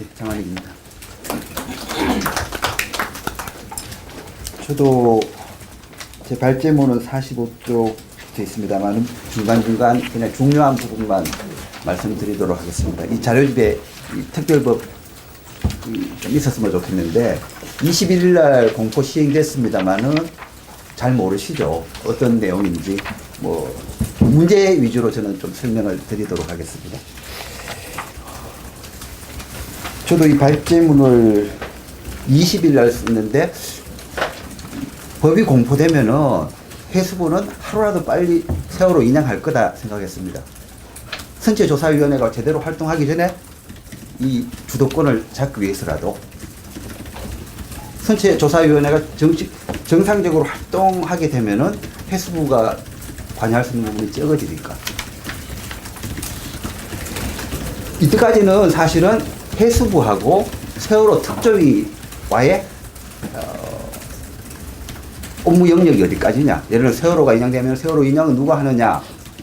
네, 장관입니다. 저도 제 발제문은 45쪽 돼 있습니다만 중간중간 그냥 중요한 부분만 말씀드리도록 하겠습니다. 이 자료집에 이 특별법 이좀 있었으면 좋겠는데 21일 날 공포 시행됐습니다만은 잘 모르시죠. 어떤 내용인지 뭐 문제 위주로 저는 좀 설명을 드리도록 하겠습니다. 저도 이 발제문을 20일 날 썼는데 법이 공포되면은 해수부는 하루라도 빨리 세월호 인양할 거다 생각했습니다. 선체조사위원회가 제대로 활동하기 전에 이 주도권을 잡기 위해서라도 선체조사위원회가 정식, 정상적으로 활동하게 되면은 해수부가 관여할 수 있는 부분이 적어지니까. 이때까지는 사실은 해수부하고 세월호 특조위와의 어, 업무 영역이 어디까지냐. 예를 들어 세월호가 인양되면 세월호 인양은 누가 하느냐.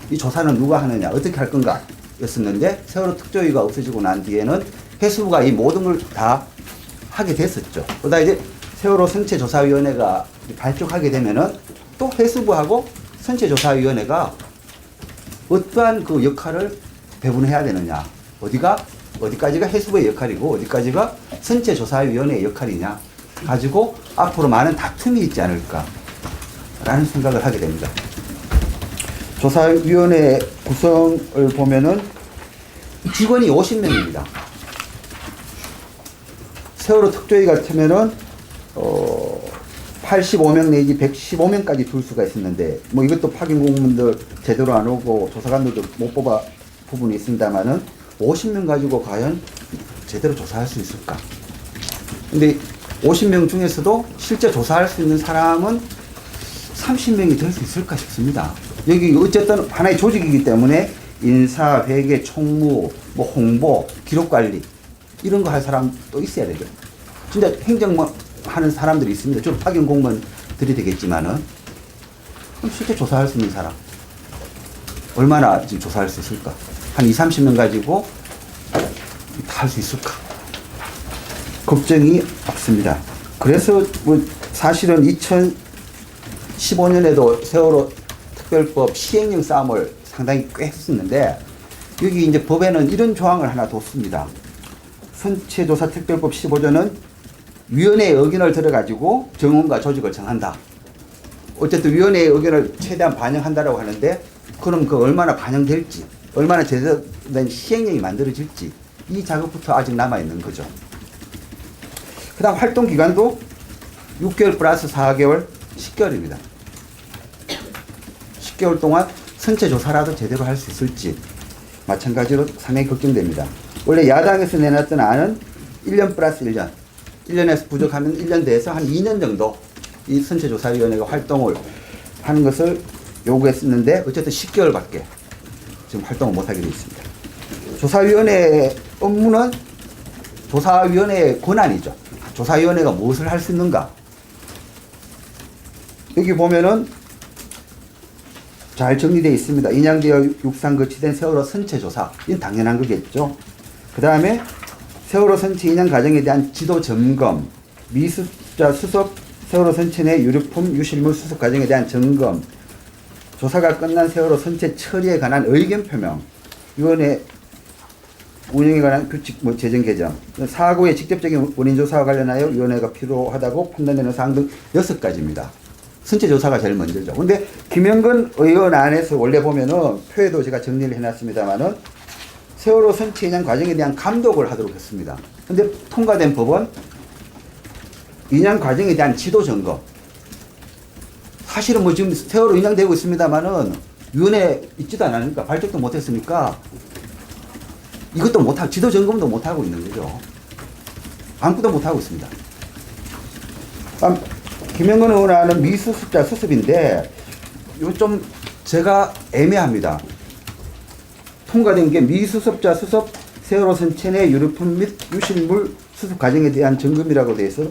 이 조사는 누가 하느냐. 어떻게 할 건가. 였었는데 세월호 특조위가 없어지고 난 뒤에는 해수부가 이 모든 걸 다 하게 됐었죠. 그러다 이제 세월호 선체조사위원회가 발족하게 되면은 또 해수부하고 선체조사위원회가 어떠한 그 역할을 배분해야 되느냐. 어디가, 어디까지가 해수부의 역할이고 어디까지가 선체조사위원회의 역할이냐. 가지고 앞으로 많은 다툼이 있지 않을까. 라는 생각을 하게 됩니다. 조사위원회 구성을 보면은 직원이 50명입니다. 세월호 특조위 같으면은 어 85명 내지 115명까지 둘 수가 있었는데 뭐 이것도 파견 공무원들 제대로 안 오고 조사관들도 못 뽑아 부분이 있습니다만은 50명 가지고 과연 제대로 조사할 수 있을까? 근데 50명 중에서도 실제 조사할 수 있는 사람은 30명이 될 수 있을까 싶습니다. 여기 어쨌든 하나의 조직이기 때문에 인사, 회계, 총무, 뭐 홍보, 기록 관리 이런 거 할 사람 또 있어야 되죠. 진짜 행정만 하는 사람들이 있습니다. 주로 파견 공무원들이 되겠지만은 실제 조사할 수 있는 사람 얼마나 지금 조사할 수 있을까? 한 2, 30명 가지고 다 할 수 있을까? 걱정이 없습니다. 그래서 뭐 사실은 2015년에도 세월호 특별법 시행령 싸움을 상당히 꽤 했었는데 여기 이제 법에는 이런 조항을 하나 뒀습니다. 선체조사 특별법 15조는 위원회의 의견을 들어가지고 정원과 조직을 정한다. 어쨌든 위원회의 의견을 최대한 반영한다라고 하는데 그럼 그 얼마나 반영될지 얼마나 제대로 된 시행령이 만들어질지 이 작업부터 아직 남아 있는 거죠. 그다음 활동 기간도 6개월 플러스 4개월 10개월입니다. 10개월 동안 선체 조사라도 제대로 할 수 있을지 마찬가지로 상당히 걱정됩니다. 원래 야당에서 내놨던 안은 1년 플러스 1년, 1년에서 부족하면 1년 돼서 한 2년 정도 이 선체조사위원회가 활동을 하는 것을 요구했었는데 어쨌든 10개월밖에 지금 활동을 못하게 되어 있습니다. 조사위원회 업무는 조사위원회의 권한이죠. 조사위원회가 무엇을 할 수 있는가? 여기 보면은 잘 정리되어 있습니다. 인양되어 육상 거치된 세월호 선체 조사. 이건 당연한 거겠죠. 그 다음에 세월호 선체 인양 과정에 대한 지도 점검, 미수자 수습, 세월호 선체 내 유류품 유실물 수습 과정에 대한 점검, 조사가 끝난 세월호 선체 처리에 관한 의견 표명, 위원회 운영에 관한 규칙 뭐 재정 개정, 사고의 직접적인 원인 조사와 관련하여 위원회가 필요하다고 판단되는 사항 등 여섯 가지입니다. 선체 조사가 제일 먼저죠. 근데 김영근 의원 안에서 원래 보면은 표에도 제가 정리를 해놨습니다만은 세월호 선체 인양 과정에 대한 감독을 하도록 했습니다. 근데 통과된 법은 인양 과정에 대한 지도 점검. 사실은 뭐 지금 세월호 인양되고 있습니다만은 위원회 있지도 않으니까 발족도 못했으니까 이것도 못하고 지도 점검도 못하고 있는 거죠. 아무것도 못하고 있습니다. 아, 김영건 의원은 미수습자 수습인데 이거 좀 제가 애매합니다. 통과된 게 미수습자 수습 세월호 선체 내 유류품 및 유실물 수습 과정에 대한 점검이라고 돼 있어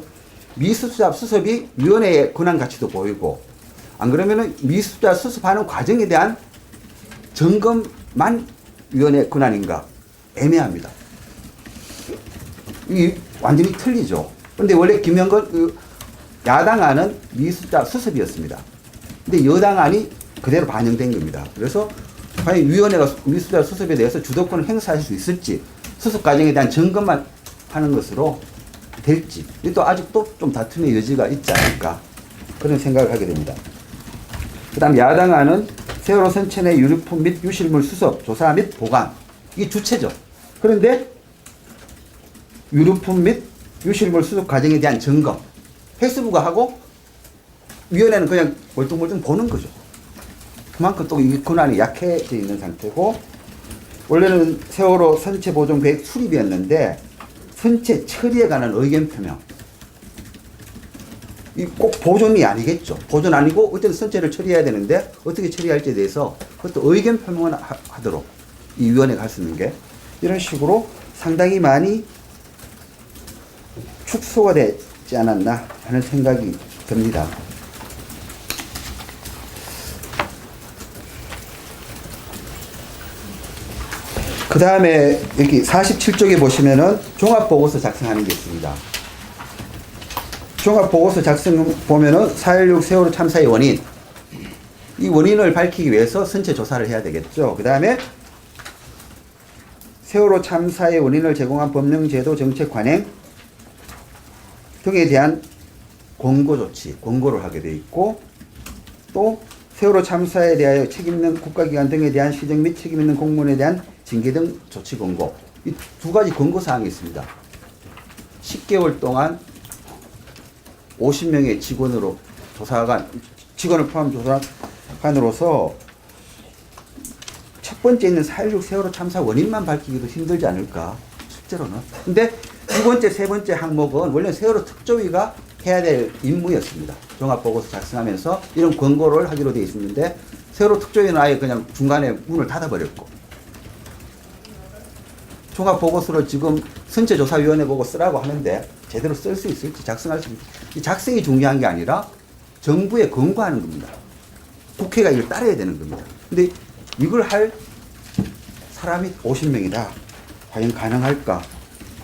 미수습자 수습이 위원회의 권한 가치도 보이고 안 그러면은 미수습자 수습하는 과정에 대한 점검만 위원회 권한인가 애매합니다. 이 완전히 틀리죠. 근데 원래 김영건 그 야당안은 미수자 수습이었습니다. 근데 여당안이 그대로 반영된 겁니다. 그래서 과연 위원회가 미수자 수습에 대해서 주도권을 행사할 수 있을지 수습 과정에 대한 점검만 하는 것으로 될지 또 아직도 좀 다툼의 여지가 있지 않을까 그런 생각을 하게 됩니다. 그 다음 야당안은 세월호 선체 내 유류품 및 유실물 수습, 조사 및 보관 이게 주체죠. 그런데 유류품 및 유실물 수습 과정에 대한 점검 헬스부가 하고 위원회는 그냥 멀뚱멀뚱 보는 거죠. 그만큼 또 이 권한이 약해져 있는 상태고 원래는 세월호 선체 보존 계획 수립이었는데 선체 처리에 관한 의견 표명 이꼭 보존이 아니겠죠. 보존 아니고 어쨌든 선체를 처리해야 되는데 어떻게 처리할지에 대해서 그것도 의견 표명을 하- 하도록 이 위원회가 할 수 있는 게 이런 식으로 상당히 많이 축소가 되지 않았나 하는 생각이 듭니다. 그 다음에 여기 47쪽에 보시면은 종합보고서 작성하는 게 있습니다. 종합보고서 작성 보면은 4.16 세월호 참사의 원인, 이 원인을 밝히기 위해서 선체 조사를 해야 되겠죠. 그 다음에 세월호 참사의 원인을 제공한 법령 제도 정책 관행 등에 대한 권고 조치, 권고를 하게 돼 있고 또 세월호 참사에 대하여 책임 있는 국가기관 등에 대한 시정 및 책임 있는 공무원에 대한 징계 등 조치 권고. 이 두 가지 권고 사항이 있습니다. 10개월 동안 50명의 직원으로 조사관 직원을 포함 조사관으로서 첫 번째 있는 4.16 세월호 참사 원인만 밝히기도 힘들지 않을까. 실제로는. 근데 두 번째 세 번째 항목은 원래 세월호 특조위가 해야 될 임무였습니다 종합보고서 작성하면서 이런 권고를 하기로 되어 있었는데 세월호 특조위는 아예 그냥 중간에 문을 닫아버렸고 종합보고서를 지금 선체조사위원회 보고 쓰라고 하는데 제대로 쓸 수 있을지 작성할 수 있을지 이 작성이 중요한 게 아니라 정부에 권고하는 겁니다. 국회가 이걸 따라야 되는 겁니다. 근데 이걸 할 사람이 50명이다. 과연 가능할까?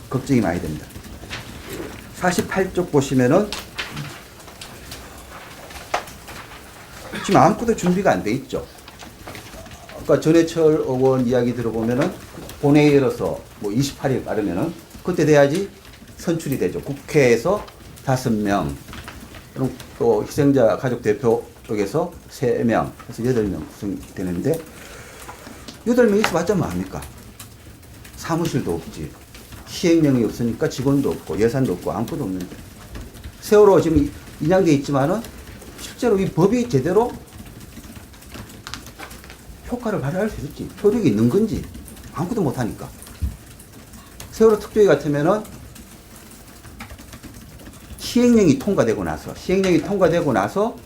걱정이 많이 됩니다. 48쪽 보시면은 지금 아무것도 준비가 안 돼 있죠. 아까 전해철 의원 이야기 들어보면은 본회의로서 뭐 28일 빠르면은 그때 돼야지 선출이 되죠. 국회에서 다섯 명, 그럼 또 희생자 가족 대표 쪽에서 세 명, 그래서 여덟 명 구성되는데 여덟 명 있어봤자 뭐합니까? 사무실도 없지. 시행령이 없으니까 직원도 없고 예산도 없고 아무것도 없는데 세월호 지금 인양돼 있지만은 실제로 이 법이 제대로 효과를 발휘할 수 있을지 효력이 있는 건지 아무것도 못하니까 세월호 특조위 같으면은 시행령이 통과되고 나서 시행령이 통과되고 나서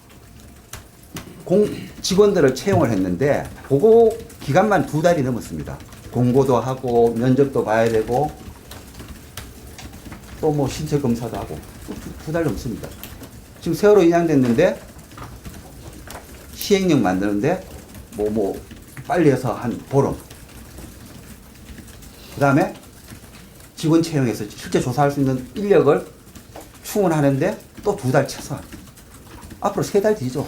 공 직원들을 채용을 했는데 보고 기간만 두 달이 넘었습니다. 공고도 하고 면접도 봐야 되고 또 뭐 신체 검사도 하고 두 달 넘습니다. 지금 세월호 인양됐는데 시행령 만드는데 뭐뭐 빨리 해서 한 보름. 그 다음에 직원 채용해서 실제 조사할 수 있는 인력을 충원하는데 또 두 달 최소한. 앞으로 세 달 뒤죠.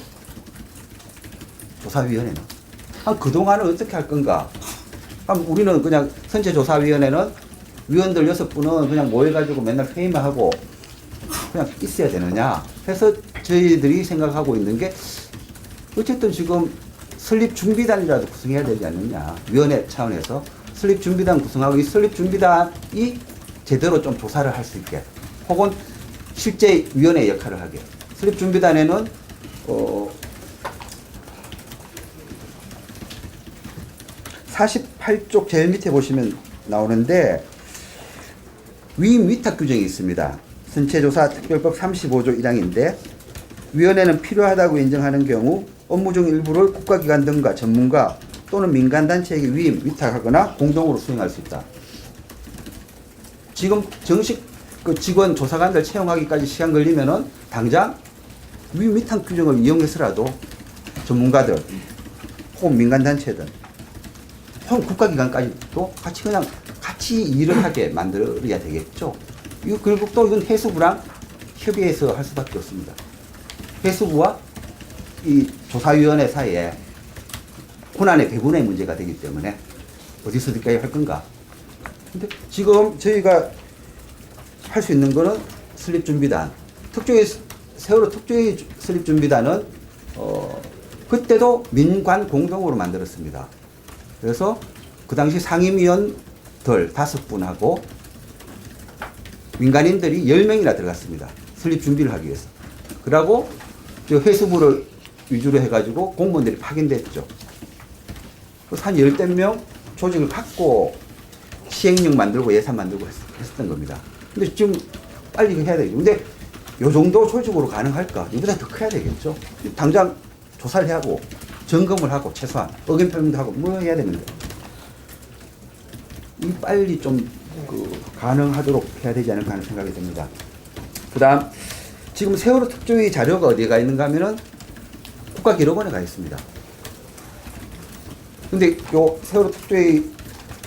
조사위원회는. 한 그동안은 어떻게 할 건가? 그럼 우리는 그냥 선체조사위원회는 위원들 여섯 분은 그냥 모여가지고 맨날 회의만 하고 그냥 있어야 되느냐 해서 저희들이 생각하고 있는 게 어쨌든 지금 설립 준비단이라도 구성해야 되지 않느냐. 위원회 차원에서 설립 준비단 구성하고 이 설립 준비단이 제대로 좀 조사를 할 수 있게 혹은 실제 위원회 역할을 하게. 설립 준비단에는 어 48쪽 제일 밑에 보시면 나오는데 위임 위탁 규정이 있습니다. 선체조사 특별법 35조 1항인데 위원회는 필요하다고 인정하는 경우 업무 중 일부를 국가기관 등과 전문가 또는 민간단체에게 위임, 위탁하거나 공동으로 수행할 수 있다. 지금 정식 그 직원 조사관들 채용하기까지 시간 걸리면은 당장 위임 위탁 규정을 이용해서라도 전문가들 혹은 민간단체든 혹은 국가기관까지도 같이 그냥 같이 일을 하게 만들어야 되겠죠. 이거 결국 또 이건 해수부랑 협의해서 할 수밖에 없습니다. 해수부와 이 조사위원회 사이에 권한의 배분의 문제가 되기 때문에 어디서 어디까지 할 건가. 근데 지금 저희가 할 수 있는 거는 설립준비단. 특조위, 세월호 특조위 설립준비단은, 어, 그때도 민관 공동으로 만들었습니다. 그래서 그 당시 상임위원 들 다섯 분하고 민간인들이 10명이나 들어갔습니다. 설립 준비를 하기 위해서. 그러고 저 회수부를 위주로 해가지고 공무원들이 파견됐죠. 한 열댓 명 조직을 갖고 시행령 만들고 예산 만들고 했, 했었던 겁니다. 근데 지금 빨리 해야 되죠. 근데 요 정도 조직으로 가능할까? 이보다 더 커야 되겠죠. 당장 조사를 하고 점검을 하고 최소한 의견 표명도 하고 뭐 해야 되는데 이 빨리 좀 그 가능하도록 해야 되지 않을까 하는 생각이 듭니다. 그 다음 지금 세월호 특조위 자료가 어디에 가 있는가 하면은 국가기록원에 가 있습니다. 근데 요 세월호 특조위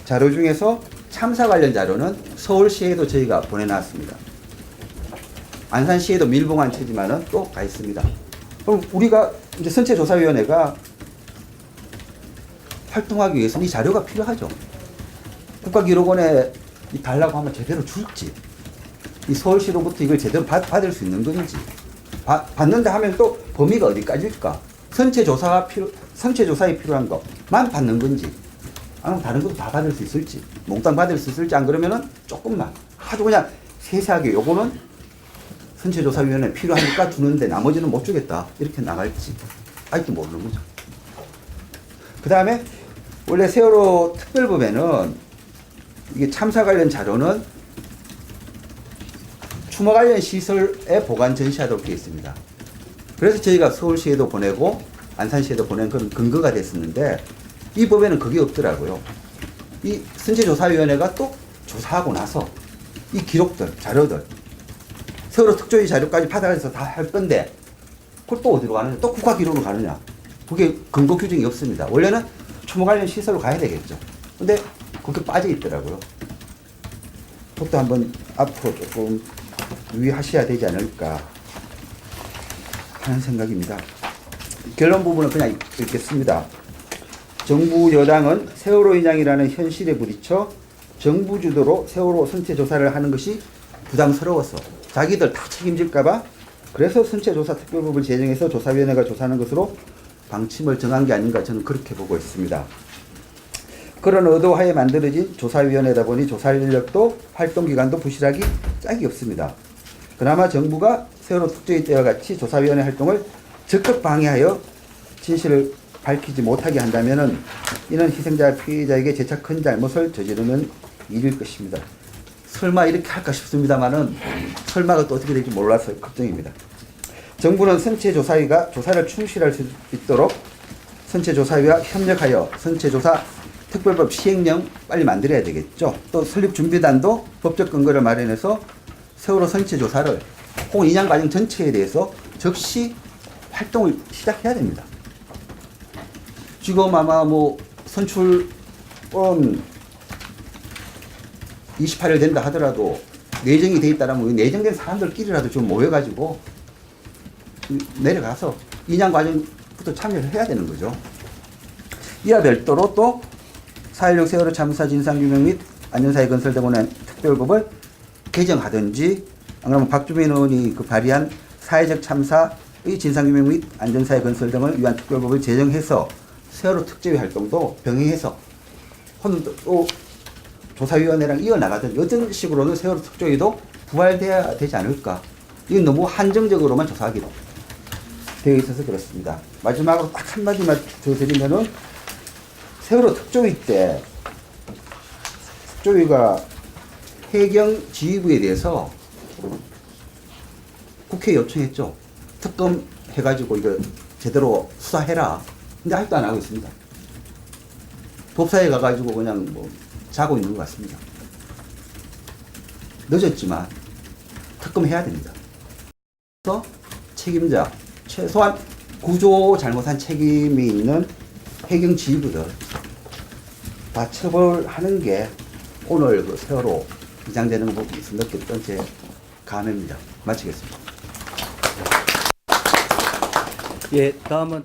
자료 중에서 참사 관련 자료는 서울시에도 저희가 보내놨습니다. 안산시에도 밀봉한 채지만은 또 가 있습니다. 그럼 우리가 이제 선체조사위원회가 활동하기 위해서는 이 자료가 필요하죠. 국가기록원에 이 달라고 하면 제대로 줄지, 이 서울시로부터 이걸 제대로 받, 받을 수 있는 건지, 받, 받는다 하면 또 범위가 어디까지일까? 선체 조사가 필요, 선체 조사에 필요한 것만 받는 건지, 아니면 다른 것도 다 받을 수 있을지, 몽땅 받을 수 있을지 안 그러면은 조금만, 아주 그냥 세세하게 요거는 선체조사위원회 필요하니까 주는데 나머지는 못 주겠다. 이렇게 나갈지, 아직도 모르는 거죠. 그 다음에 원래 세월호 특별법에는 이게 참사 관련 자료는 추모 관련 시설에 보관 전시하도록 되어 있습니다. 그래서 저희가 서울시에도 보내고 안산시에도 보낸 그런 근거가 됐었는데 이 법에는 그게 없더라고요. 이 선체조사위원회가 또 조사하고 나서 이 기록들, 자료들, 세월호 특조위 자료까지 받아서 다 할 건데 그걸 또 어디로 가느냐? 또 국가 기록으로 가느냐? 그게 근거 규정이 없습니다. 원래는 추모 관련 시설로 가야 되겠죠. 근데 그렇게 빠져 있더라고요. 그것도 한번 앞으로 조금 유의하셔야 되지 않을까 하는 생각입니다. 결론 부분은 그냥 읽겠습니다. 정부 여당은 세월호 인양이라는 현실에 부딪혀 정부 주도로 세월호 선체 조사를 하는 것이 부담스러워서 자기들 다 책임질까봐 그래서 선체 조사 특별법을 제정해서 조사위원회가 조사하는 것으로 방침을 정한 게 아닌가 저는 그렇게 보고 있습니다. 그런 의도하에 만들어진 조사위원회다 보니 조사 인력도 활동 기간도 부실하기 짝이 없습니다. 그나마 정부가 세월호 특조위 때와 같이 조사위원회 활동을 적극 방해하여 진실을 밝히지 못하게 한다면은 이는 희생자 피해자에게 재차 큰 잘못을 저지르는 일일 것입니다. 설마 이렇게 할까 싶습니다만은 설마가 또 어떻게 될지 몰라서 걱정입니다. 정부는 선체조사위가 조사를 충실할 수 있도록 선체조사위와 협력하여 선체조사 특별법 시행령 빨리 만들어야 되겠죠. 또 설립준비단도 법적 근거를 마련해서 세월호 선체 조사를 홍 인양 과정 전체에 대해서 즉시 활동을 시작해야 됩니다. 지금 아마 뭐 선출은 28일 된다 하더라도 내정이 돼 있다라면 내정된 사람들끼리라도 좀 모여가지고 내려가서 인양 과정부터 참여를 해야 되는 거죠. 이와 별도로 또 4.16 세월호 참사 진상규명 및 안전사회 건설 등원의 특별법을 개정하든지 안 그러면 박주민 의원이 그 발의한 사회적 참사의 진상규명 및 안전사회 건설 등을 위한 특별법을 제정해서 세월호 특조위 활동도 병행해서 혹은 또 조사위원회랑 이어나가든 어떤 식으로는 세월호 특조위도 부활돼야 되지 않을까. 이건 너무 한정적으로만 조사하기로 되어 있어서 그렇습니다. 마지막으로 딱 한마디만 더 드리면은 세월호 특조위 때 특조위가 해경 지휘부에 대해서 국회에 요청했죠. 특검 해가지고 이거 제대로 수사해라. 근데 아직도 안 하고 있습니다. 법사에 가가지고 그냥 뭐 자고 있는 것 같습니다. 늦었지만 특검해야 됩니다. 그래서 책임자, 최소한 구조 잘못한 책임이 있는 해경 지휘부들 다 처벌하는 게 오늘 그 세월호 이장되는 거 보면서 느꼈던 제 감회입니다. 마치겠습니다. 예, 다음은